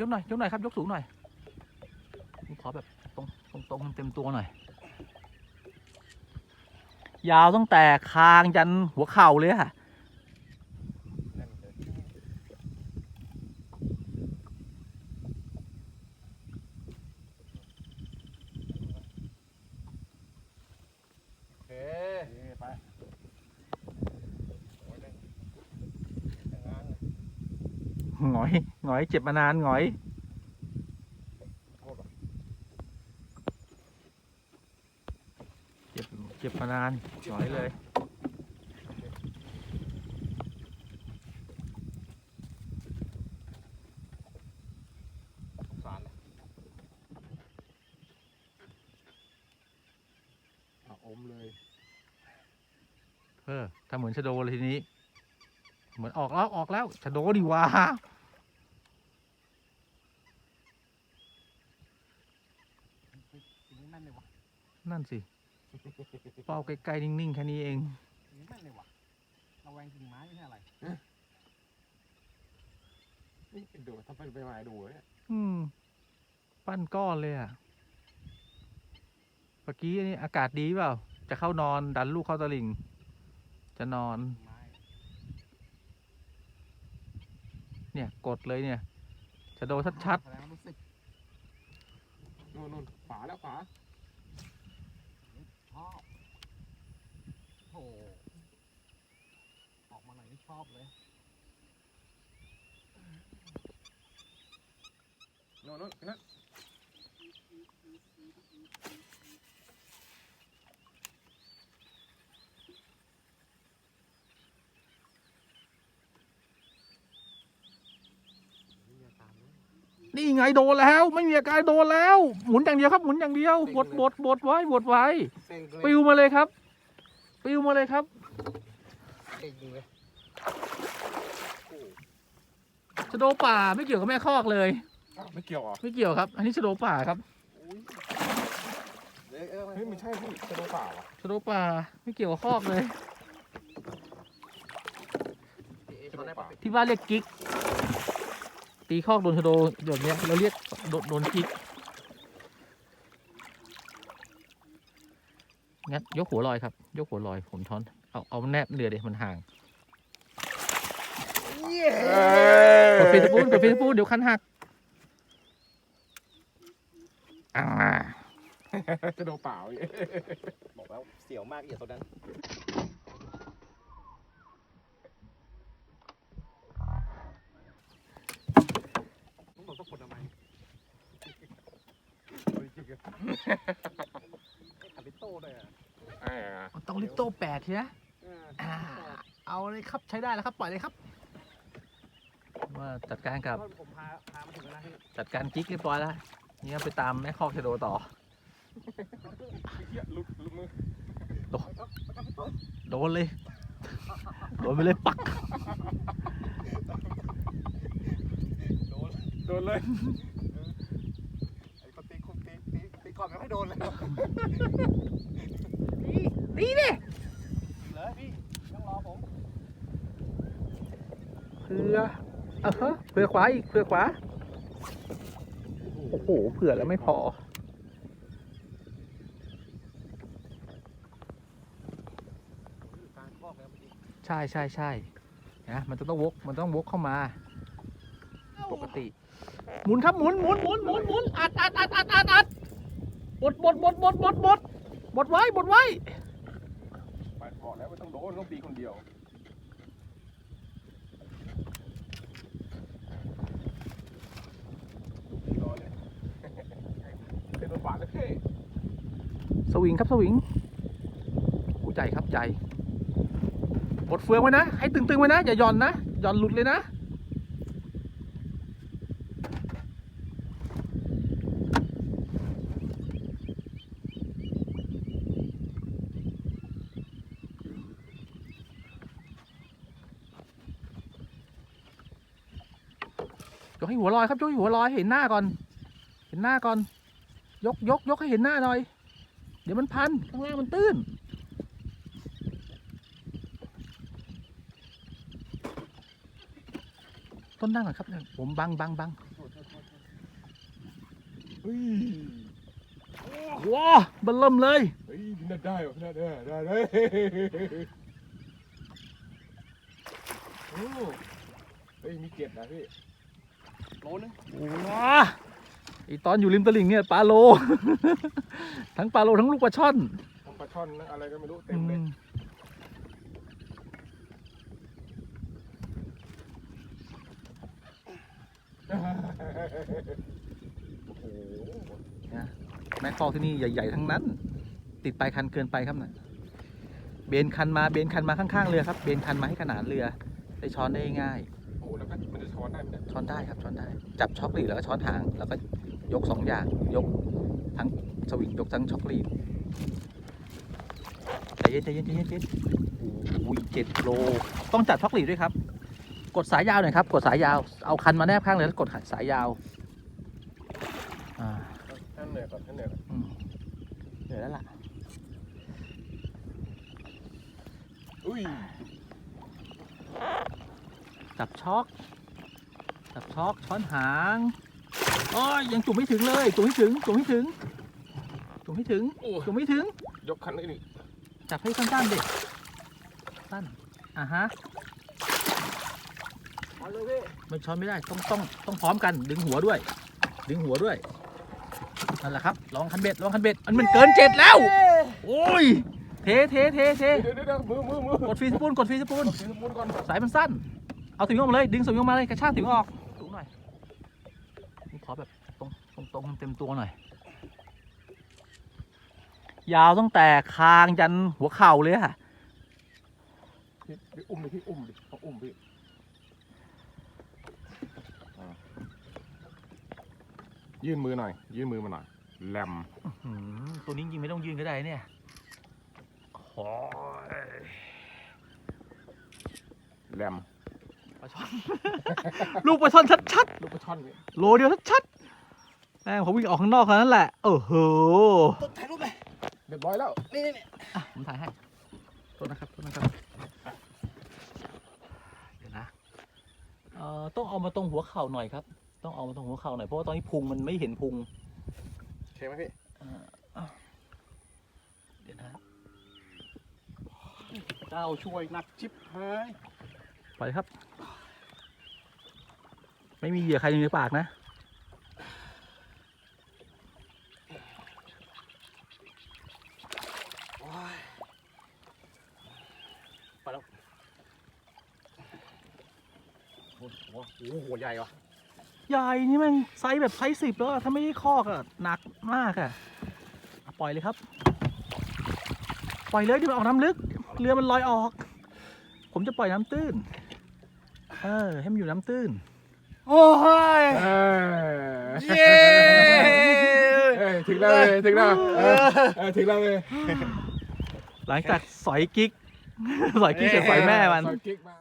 ยกหน่อยยกหน่อยครับยกสูงหน่อยขอแบบตรงตรงตรงเต็มตัวหน่อย ยาวตั้งแต่คางยันหัวเข่าเลยค่ะ แน่นเลยโอเคไปโอ้ยได้แต่งงานเลย หงอย หงอยเจ็บมานานหงอยเจ็บเจ็บมานานหงอยเลยสงสารเออมเลยเออทำเหมือนชะโดเลยทีนี้ เหมือนออกแล้วออกแล้วชะโดดีว่า นี้แม่นเลยวะนั่นสิ เป้าใกล้ๆนิ่งๆแค่นี้เองทีนี้แม่นเลยวะระแวงกิ่งไม้ไม่ใช่อะไรนี่เป็นดูถ้าเป็นไปมาดูเนี่ยอืม ปั้นก้อนเลยอะเมื่อกี้นี่อากาศดีเปล่า จะเข้านอนดันลูกเข้าตะลิ่ง จะนอน กิ่งไม้เนี่ย กดเลยเนี่ยชะโดชัดแสดงว่ารู้สึก นู่นนู่นฝาแล้วฝาชอบโอ้ออกมาหน่อยนี่ชอบเลยนู่นนู่นนั่นนี่อาการนี้ ๆ นี่ ไงโดนแล้ว ไม่มีอาการโดนแล้ว หมุนอย่างเดียวครับหมุนอย่างเดียวบดบดบดไว้บดไว้เซ็งเลยปิวมาเลยครับปิวมาเลยครับเซ็งเลยชะโดป่าไม่เกี่ยวกับแม่คอกเลย ไม่เกี่ยวอะไม่เกี่ยวครับ อันนี้ชะโดป่าครับเฮ้ยไม่ใช่พี่จะโดนเปล่าอะชะโดป่าไม่เกี่ยวกับคอกเลยจะโดนเปล่าที่บ้านเรียกกิ๊ก ตีคอกโดนชะโดแบบเนี้ยเราเรียกโดนโดนกิ๊กงั้นยกหัวลอยครับ ยกหัวลอยผมช้อน เอาเอาแนบเรือเดี๋ยวมันห่างกดฟีตะปูนกดฟีตะปูนเดี๋ยวคันหักอ่าจะโดนเปล่าอีกบอกแล้วเสียวมากเอียดตัวนั้นต้องบอกต้องคนทำไมจริง ๆคาริโต้ด้วยอะอ่าเตาลิโต้แปดใช่ไหมอ่าเอาเลยครับใช้ได้แล้วครับปล่อยเลยครับว่าจัดการกับผมพาพามาถึงแล้วนะพี่จัดการกิ๊กเรียบร้อยแล้วนี่ก็ไปตามแม่คอกชะโดต่อเหี้ยหลุดหลุดมือโดนเลยโดนไปเลยปักโดนเลยไอ้คนตีคุกตีตีตีก่อนไม่ค่อยโดนเลยนี่นี่เลยพี่ต้องรอผมเผื่อเออฮะเผื่อขวาอีกเผื่อขวา โอ้โหเผื่อแล้วไม่พอ กลางคอกแล้วเมื่อกี้ใช่ใช่ใช่นะมันจะต้องวกมันต้องวกเข้ามา ปกติ หมุนครับหมุนหมุนหมุนหมุนหมุนอัดอัดอัดอัดอัดอัด บดบดบดบดบดบดบดไว้บดไว้ไปก่อนแล้วไม่ต้องโดนต้องตีคนเดียวตีรอเลยเป็นตัวฝาเลยเท่สวิงครับสวิงกูใจครับใจบดเฟืองไว้นะ ให้ตึงๆไว้นะ อย่าหย่อนนะหย่อนหลุดเลยนะ กให้หัวลอยครับยกให้หัวลอยหเห็นหน้าก่อน เห็นหน้าก่อน ยกยกยกให้เห็นหน้าหน่อย เดี๋ยวมันพันข้างล่างมันตื้นต้นนั่งก่อนครับ ผมบังบังบังว้าบันเริ่มเลยน่าได้ว่ะน่าได้ได้ได้โอ้เฮ้ยมีเก็ดนะพี่ โลนึงว้าไอตอนอยู่ริมตลิ่งเนี่ยปลาโล ทั้งปลาโลทั้งลูกปลาช่อนทำปลาช่อนนะอะไรก็ไม่รู้เต็อืมเลยมโอ้โหแม่คอกที่นี่ใหญ่ ๆ ทั้งนั้น ติดปลายคันเกินไปครับน่ะเบนคันมาเบนคันมาข้างๆเรือครับ เบนคันมาให้ขนานเรือ ได้ช้อนได้ง่ายโอ้โหแล้วก็มันจะ ช้อนได้ไหมเนี่ยช้อนได้ครับช้อนได้ จับช็อกลีดแล้วก็ช้อนหางแล้วก็ยกสองอย่างยกทั้งสวิงยกทั้งช็อกลีดใจเย็นใจเย็นใจเย็นใจเย็นโอ้ยเจ็ดโลต้องจับช็อกลีดด้วยครับ กดสายยาวหน่อยครับ กดสายยาวเอาคันมาแนบข้างเลยแล้วกดสายยาวอ่าท่านเหนื่อยก่อนท่านเหนื่อยก่อนอืมเหนื่อยแล้วล่ะอุ้ยจับช็อก จับช็อกช้อนหางโอ้ยยังจุ่มไม่ถึงเลยจุ่มไม่ถึงจุ่มไม่ถึงจุ่มไม่ถึงโอ้จุ่มไม่ถึง ยกคันนี้นี่จับให้สั้นๆดิสั้นอะฮะมาเลยพี่มันช้อนไม่ได้ต้องต้องต้องพร้อมกันดึงหัวด้วย ดึงหัวด้วยนั่นแหละครับลองคันเบ็ดลองคันเบ็ดมันมันเกินเจ็ดแล้ว โอ้ยเทเทเทเทเดี๋ยวเดี๋ยวเดี๋ยวมือมือมือกดฟรีสปูนกดฟรีสปูนเดี๋ยวมุนก่อน สายมันสั้น เอาถึงออกมาเลย ดึงสวิงออกมาเลย กระชากถึงออกสูงหน่อยผม ขอแบบตรงตรงตรงเต็มตัวหน่อย ยาวตั้งแต่คางยันหัวเข่าเลยอะพี่พี่อุ้มดิพี่อุ้มดิเขาอุ้มพี่อ่ายื่นมือหน่อย ยื่นมือมาหน่อยแหลมหืมตัวนี้จริงไม่ต้องยืนก็ได้เนี่ยโอ้ยแหลมป ลาช่อน ลูกปลาช่อนชัดลูกปลาช่อนนี่ๆโลเดียวชัดๆแม่งผมวิ่งออกข้างนอกแค่นั้นแหละโอ้โหถ่ายรูปเลยเรียบร้อยแล้วนี่นี่อะผมถ่ายให้โทษนะครับโทษนะครับเดี๋ยวนะเอ่อต้องเอามาตรงหัวเข่าหน่อยครับ ต้องเอามาตรงหัวเข่าหน่อยเพราะว่าตอนนี้พุงมันไม่เห็นพุง โอเคไหมพี่เอ่ออะเดี๋ยวนะเจ้าช่วยหนักชิบหายไปครับ ไม่มีเหยื่อใครอยู่ในปากนะโอ้โหโอ้โหหัวใหญ่ว่ะใหญ่นี่แมันไซส์แบบไซส์สิบแล้วอะถ้าไม่ได้คอกอะหนักมากอะอะปล่อยเลยครับ ปล่อยเลยเดี๋ยวมันออกน้ำลึก เรือมันลอยออก ผมจะปล่อยน้ำตื้น เออ ให้มันอยู่น้ำตื้น โอ้ยเออเย้เอ้ยถึงแล้วเลยถึงแล้วเออเออถึงแล้วเลยหลังจากสอยกิ๊ก สอยกิ๊กกับสอยแม่มันซอยกิ๊กมา